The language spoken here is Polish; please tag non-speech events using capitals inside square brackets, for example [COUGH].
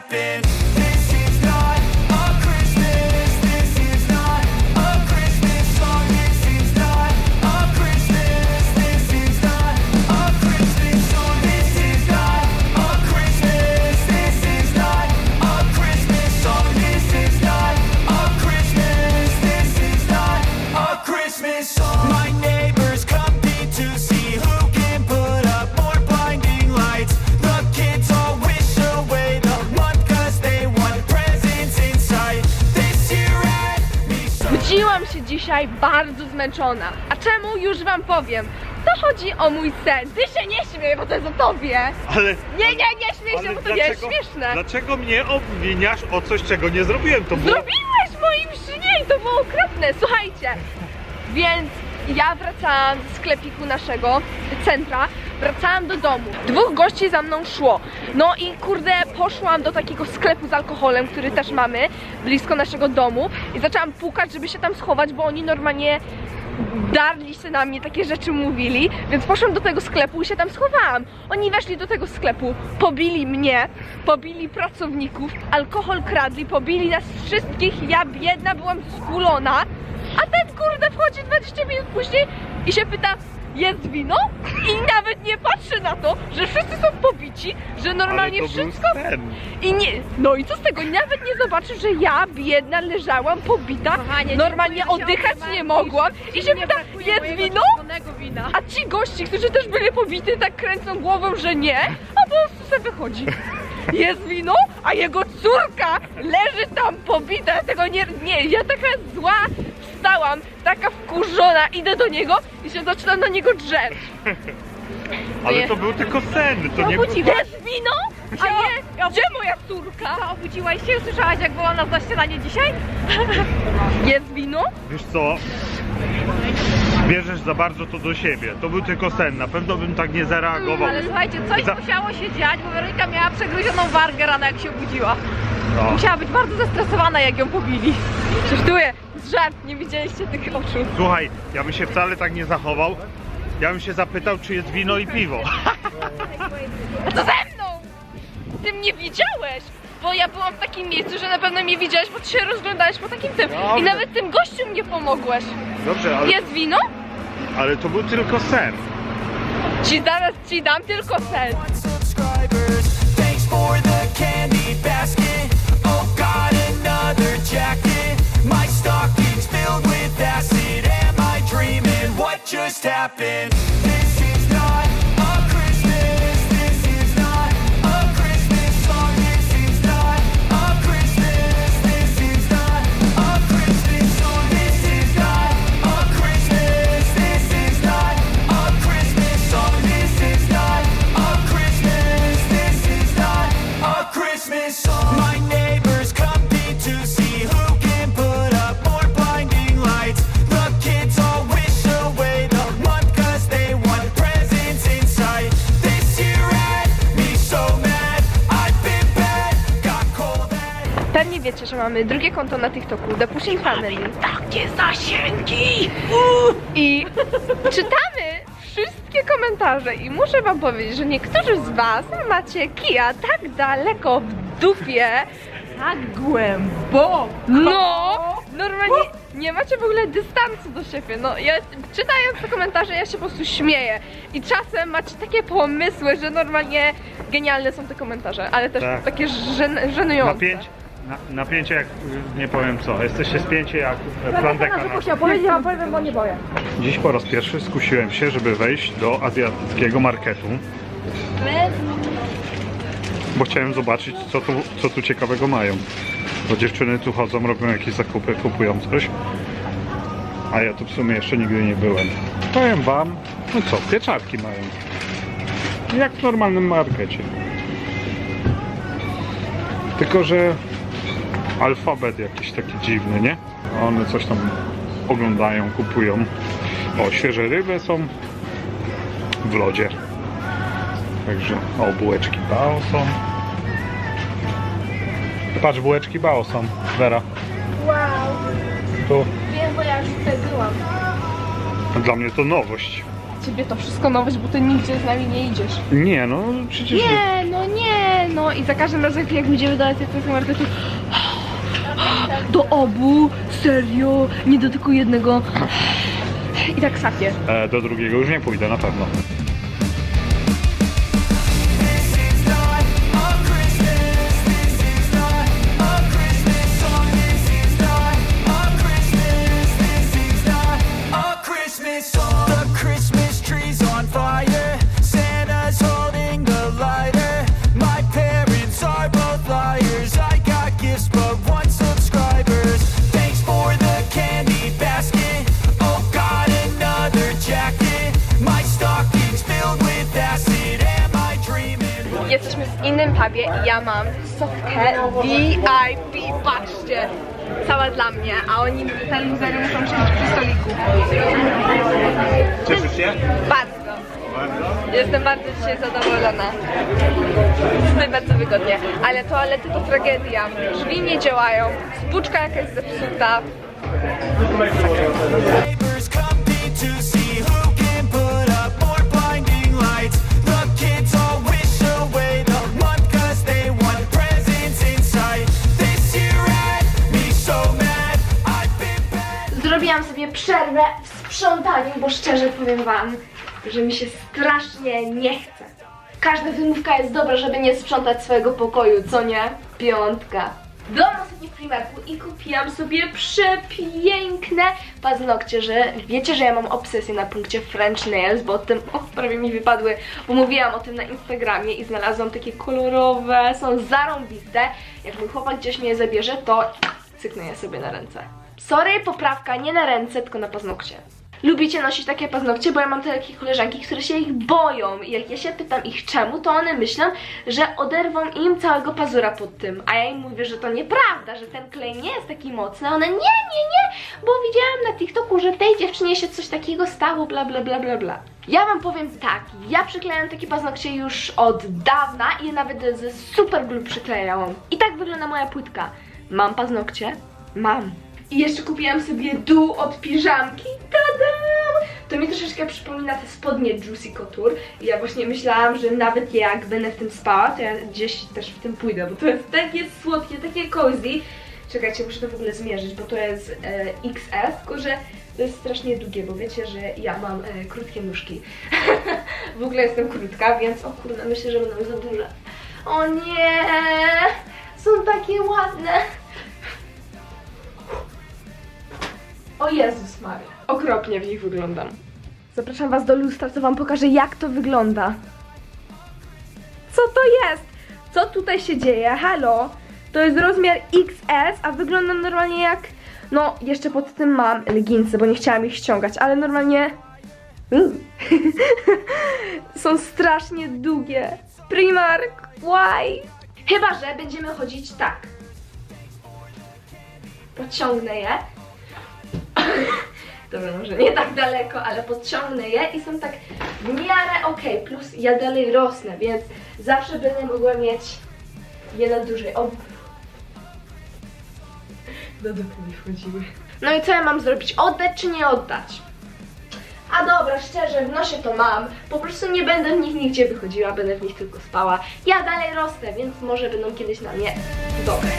happen. Dzisiaj bardzo zmęczona. A czemu? Już wam powiem. To chodzi o mój sen. Ty się nie śmiej, bo to jest o tobie. Ale, Nie, nie, nie śmiej się, bo to nie jest śmieszne. Dlaczego mnie obwiniasz o coś, czego nie zrobiłem? To było... Zrobiłeś w moim śnie i to było okropne. Słuchajcie, więc ja wracałam ze sklepiku naszego centra, wracałam do domu. Dwóch gości za mną szło. No i kurde, poszłam do takiego sklepu z alkoholem, który też mamy blisko naszego domu i zaczęłam pukać, żeby się tam schować, bo oni normalnie darli się na mnie, takie rzeczy mówili, więc poszłam do tego sklepu i się tam schowałam. Oni weszli do tego sklepu, pobili mnie, pobili pracowników, alkohol kradli, pobili nas wszystkich, ja biedna byłam skulona, a ten kurde wchodzi 20 minut później i się pyta, jest wino? I nawet nie patrzy na to, że wszyscy są pobici, że normalnie Ale to był wszystko sen. i nie, no i co z tego? Nawet nie zobaczył, że ja biedna leżałam pobita, Kochanie, normalnie dziękuję, że się oddychać nie mogłam i się Nie pyta, brakuje jest mojego wino? czerwonego wina. A ci gości, którzy też byli pobity, tak kręcą głową, że nie, a po prostu sobie wychodzi. Jest wino, a jego córka leży tam pobita, ja tego nie, nie, ja taka zła wstałam, taka wkurzona, idę do niego i się zaczynam na niego drzeć. [LAUGHS] Ale to był tylko sen, to nie Obudziłaś Jest wino, a nie, ja- gdzie moja córka? Co, obudziłaś się? Słyszałaś jak wołam nas na śniadanie dzisiaj? [LAUGHS] Jest wino? Wiesz co? Bierzesz za bardzo to do siebie. To był tylko sen. Na pewno bym tak nie zareagował. Ale słuchajcie, coś Za- musiało się dziać, bo Weronika miała przegruzioną wargę rano jak się obudziła. No. Musiała być bardzo zestresowana jak ją pobili. Żartuję, żart, nie widzieliście tych oczu. Słuchaj, ja bym się wcale tak nie zachował. Ja bym się zapytał, czy jest wino i piwo. A co ze mną? Ty mnie widziałeś! Bo ja byłam w takim miejscu, że na pewno mnie widziałeś, bo ty się rozglądałeś po takim tym. I Dobrze. nawet tym gościu mnie pomogłeś. Dobrze, ale, Jest wino? ale to był tylko sen. Ci zaraz ci dam tylko sen. subscribers. Thanks for the candy basket. Oh, got another jacket. My stocking's filled with acid. Am I dreaming? What just happened? Pewnie wiecie, że mamy drugie konto na TikToku, The Pushing Family. Takie zasięgi! I [LAUGHS] czytamy wszystkie komentarze i muszę wam powiedzieć, że niektórzy z was macie kija tak daleko w dupie, Tak głęboko! No, normalnie nie macie w ogóle dystansu do siebie. No, ja czytając te komentarze, ja się po prostu śmieję. I czasem macie takie pomysły, że normalnie genialne są te komentarze, ale też Tak. takie żen żenujące. Napięcie, na, napięcie jak, nie powiem co, jesteście spięci jak plandeka na... Chciał powiedzieć, a powiem, bo nie boję. Dziś po raz pierwszy skusiłem się, żeby wejść do azjatyckiego marketu, bo chciałem zobaczyć, co tu, co tu ciekawego mają. Bo dziewczyny tu chodzą, robią jakieś zakupy, kupują coś. A ja tu w sumie jeszcze nigdy nie byłem. Powiem wam, no co, pieczarki mają. Jak w normalnym markecie. Tylko, że alfabet jakiś taki dziwny, nie? One coś tam oglądają, kupują. O, świeże ryby są w lodzie. Także, o, bułeczki bao są. Patrz, bułeczki bao są, Vera. Wow, Tu, wiem, bo ja już tutaj byłam. dla mnie to nowość. Ciebie to wszystko nowość, bo ty nigdzie z nami nie idziesz. Nie, no przecież... Nie, no nie, no i za każdym razem jak idziemy do azjatyckiego marketu do obu, serio, nie do tylko jednego i tak sapie. E, do drugiego już nie pójdę, na pewno. Innym pubie i ja mam sofkę VIP, patrzcie. Cała dla mnie, a oni, te luzery muszą siedzieć przy stoliku. Cieszysz się? Bardzo. Jestem bardzo dzisiaj zadowolona. Jest tutaj bardzo wygodnie. Ale toalety to tragedia. Drzwi nie działają. Spłuczka jakaś zepsuta. Zrobiłam sobie przerwę w sprzątaniu, bo szczerze powiem wam, że mi się strasznie nie chce. Każda wymówka jest dobra, żeby nie sprzątać swojego pokoju, co nie? Piątka. Byłam ostatnio w Primarku i kupiłam sobie przepiękne paznokcie, że wiecie, że ja mam obsesję na punkcie French Nails, bo o tym o, prawie mi wypadły, bo mówiłam o tym na Instagramie i znalazłam takie kolorowe, są zarąbiste. Jak mój chłopak gdzieś mnie zabierze, to cyknę je sobie na ręce. Sorry, poprawka, nie na ręce, tylko na paznokcie. Lubicie nosić takie paznokcie, bo ja mam takie koleżanki, które się ich boją. I jak ja się pytam ich czemu, to one myślą, że oderwą im całego pazura pod tym. A ja im mówię, że to nieprawda, że ten klej nie jest taki mocny. One nie, nie, nie, bo widziałam na TikToku, że tej dziewczynie się coś takiego stało, bla, bla, bla, bla, bla. Ja wam powiem tak, ja przyklejam takie paznokcie już od dawna i je nawet ze super glue przyklejałam. I tak wygląda moja płytka. Mam paznokcie? Mam. I jeszcze kupiłam sobie dół od piżamki. Tadam! To mi troszeczkę przypomina te spodnie Juicy Couture. I ja właśnie myślałam, że nawet jak będę w tym spała, to ja gdzieś też w tym pójdę, bo to jest takie słodkie, takie cozy. Czekajcie, muszę to w ogóle zmierzyć, bo to jest e, XS, tylko że to jest strasznie długie, bo wiecie, że ja mam e, krótkie nóżki. [LAUGHS] w ogóle jestem krótka, więc o kurde, myślę, że będą za duże. O nie! Są takie ładne! O Jezus Maria. Okropnie w nich wyglądam. Zapraszam was do lustra, to wam pokażę jak to wygląda. Co to jest? Co tutaj się dzieje? Halo? To jest rozmiar XS, a wyglądam normalnie jak... No, jeszcze pod tym mam leginsy, bo nie chciałam ich ściągać, ale normalnie... Uuu. [LAUGHS] Są strasznie długie. Primark, why? Chyba, że będziemy chodzić tak. Podciągnę je. Dobra, może nie tak daleko, ale podciągnę je i są tak w miarę ok. Plus ja dalej rosnę, więc zawsze będę mogła mieć je na dłużej. O. Do dupy mi wchodziły. No i co ja mam zrobić? Oddać czy nie oddać? A dobra, szczerze, w nosie to mam. Po prostu nie będę w nich nigdzie wychodziła, będę w nich tylko spała. Ja dalej rosnę, więc może będą kiedyś na mnie dobre.